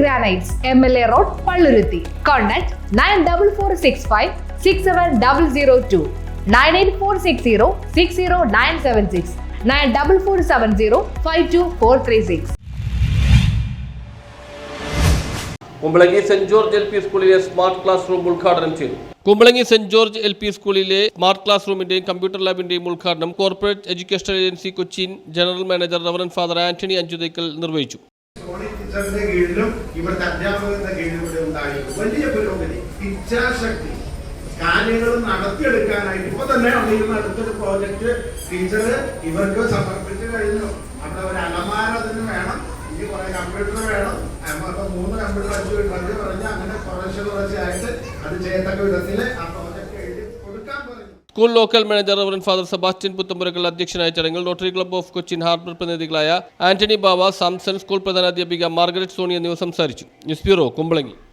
Granites M L A road Palluruthy contact nine double four six five six seven double zero two nine eight four six zero six zero nine seven six nine double four seven zero five two four three six Kumbalangi Saint George L P സ്കൂളിലെ smart class room ഉദ്ഘാടനം ചെയ്തു. Kumbalangi Saint George L P സ്കൂളിലെ smart class റൂമിന്റെയും computer ലാബിന്റെയും ഉദ്ഘാടനം corporate education agency Cochin general manager reverend father Antony Anchuthekkal നിർവഹിച്ചു. സോണി ടീച്ചറിന്റെ കീഴിലും ഇവിടുത്തെ അധ്യാപകരുടെ കീഴിലും ഇവിടെ ഉണ്ടായിരുന്നു. വലിയ പുരോഗതി ഇച്ഛാശക്തി. കാര്യങ്ങൾ നടത്തിയെടുക്കാനായിട്ട് ഇപ്പൊ തന്നെ അറിയുന്ന അടുത്തൊരു പ്രോജക്റ്റ് ടീച്ചർ ഇവർക്ക് സമർപ്പിച്ചു കഴിഞ്ഞു. അവിടെ ഒരു അലമാര അതിന് വേണം. ഇനി കുറെ കമ്പ്യൂട്ടർ വേണം. അപ്പൊ മൂന്ന് കമ്പ്യൂട്ടർ അഞ്ച് അഞ്ച് പറഞ്ഞ് അങ്ങനെ കുറച്ച് കുറച്ചായിട്ട് അത് ചെയ്യത്തക്ക വിധത്തിൽ ആ പ്രോജക്റ്റ് എഴുതി കൊടുക്കാൻ പറഞ്ഞു school local manager reverend father Sebastian Puthenpurakkal അധ്യക്ഷനായ ചടങ്ങിൽ Rotary club of Cochin harbour പ്രതിനിധികളായ Antony Bava Samson school പ്രധാനാധ്യാപിക മാർഗരറ്റ് സോണി എന്നിവർ സംസാരിച്ചു. News bureau Kumbalangi.